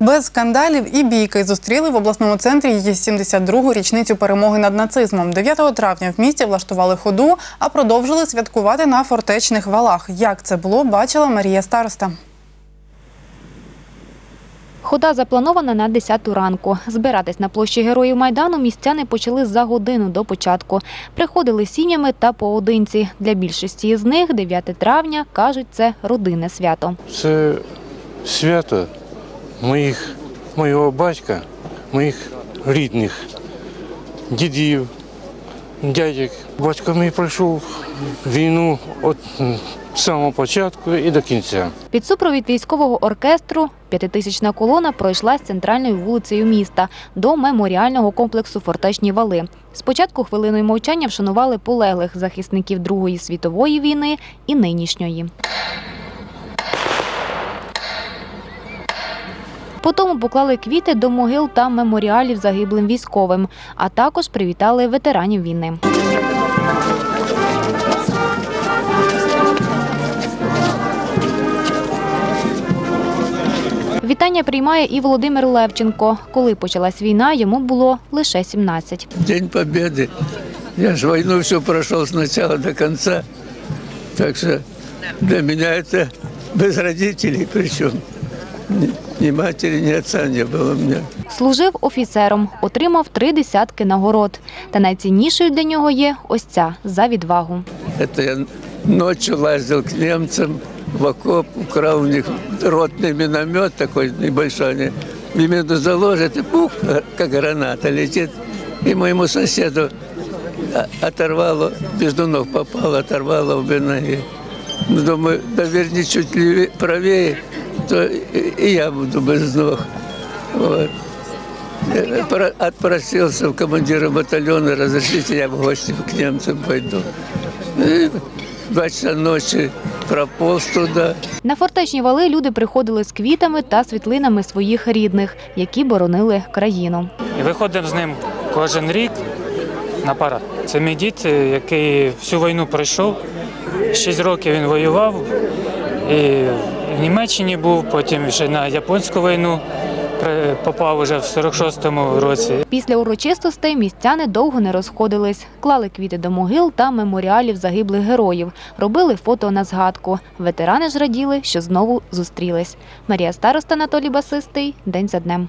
Без скандалів і бійки зустріли в обласному центрі її 72-гу річницю перемоги над нацизмом. 9 травня в місті влаштували ходу, а продовжили святкувати на фортечних валах. Як це було, бачила Марія Староста. Хода запланована на 10 ранку. Збиратись на площі Героїв Майдану містяни почали за годину до початку. Приходили сім'ями та поодинці. Для більшості з них 9 травня, кажуть, це родинне свято. Це свято моїх, моєго батька, моїх рідних, дідів, дядьок. Батько мій пройшов війну від самого початку і до кінця. Під супровід військового оркестру п'ятитисячна колона пройшла з центральною вулицею міста до меморіального комплексу Фортечні вали. Спочатку хвилиною мовчання вшанували полеглих захисників Другої світової війни і нинішньої. Потім поклали квіти до могил та меморіалів загиблим військовим, а також привітали ветеранів війни. Вітання приймає і Володимир Левченко. Коли почалась війна, йому було лише 17. День Победы. Я же войну все прошел с начала до конца. Так что для меня это без родителей причем. Ни, ни матери, ни отца не было у меня. Служив офіцером, отримав три десятки нагород. Та найціннішою для нього є ось ця за відвагу. Это я ночью лазил к немцам в окоп, украл у них ротный миномет такой небольшой. Они мину заложат, и пух, как граната летит. И моему соседу а- оторвало, между ног попало, оторвало обе ноги. Ну, Думаю, наверное, чуть левее, правее, то и, и я буду без ног. Вот. Отпросился в командира батальона, разрешите, я в гости к немцам пойду. И два часа ночи прополз туда. На фортечні вали люди приходили з квітами та світлинами своїх рідних, які боронили країну. І виходимо з ним кожен рік на парад. Це мій дід, е, який всю війну пройшов. Шість років він воював. І в Німеччині був, потім ще на японську війну попав уже в 46-му році. Після урочистостей містяни довго не розходились, клали квіти до могил та меморіалів загиблих героїв, робили фото на згадку. Ветерани ж раділи, що знову зустрілись. Марія Староста, Анатолій Басистий. День за днем.